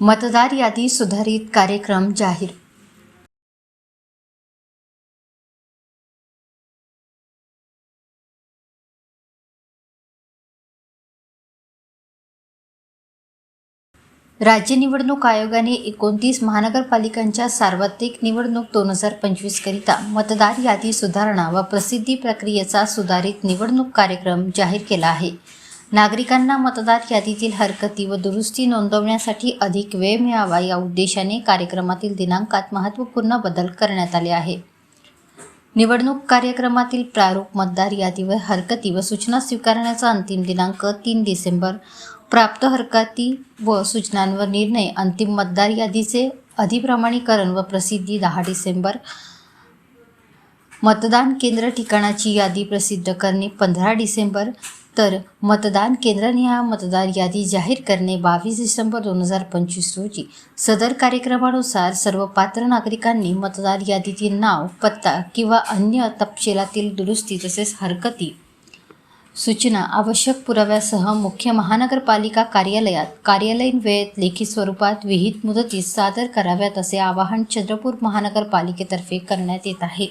मतदार यादी सुधारित कार्यक्रम जाहीर राज्य निवडणूक आयोगाने एकोणतीस महानगरपालिकांच्या सार्वत्रिक निवडणूक दोन हजार पंचवीसकरिता मतदार यादी सुधारणा व प्रसिद्धी प्रक्रियेचा सुधारित निवडणूक कार्यक्रम जाहीर केला आहे. नागरिकांना मतदार यादीतील हरकती व दुरुस्ती नोंदवण्यासाठी अधिक वेळ मिळावा या उद्देशाने कार्यक्रमातील दिनांकात महत्त्वपूर्ण बदल करण्यात आले आहे निवडणूक कार्यक्रमातील प्रारूप मतदार यादीवर हरकती व सूचना स्वीकारण्याचा अंतिम दिनांक तीन डिसेंबर. प्राप्त हरकती व सूचनांवर निर्णय अंतिम मतदार यादीचे अधिप्रमाणीकरण व प्रसिद्धी दहा डिसेंबर. मतदान केंद्र ठिकाणाची यादी प्रसिद्ध करणे पंधरा डिसेंबर. तर मतदान केंद्रनिहाय मतदार यादी जाहीर करणे बावीस डिसेंबर दोन हजार पंचवीस रोजी. सदर कार्यक्रमानुसार सर्व पात्र नागरिकांनी मतदार यादीतील नाव पत्ता किंवा अन्य तपशिलातील दुरुस्ती तसेच हरकती सूचना आवश्यक पुराव्यासह मुख्य महानगरपालिका कार्यालयात कार्यालयीन वेळेत लेखी स्वरूपात विहित मुदतीत सादर कराव्यात असे आवाहन चंद्रपूर महानगरपालिकेतर्फे करण्यात येत आहे.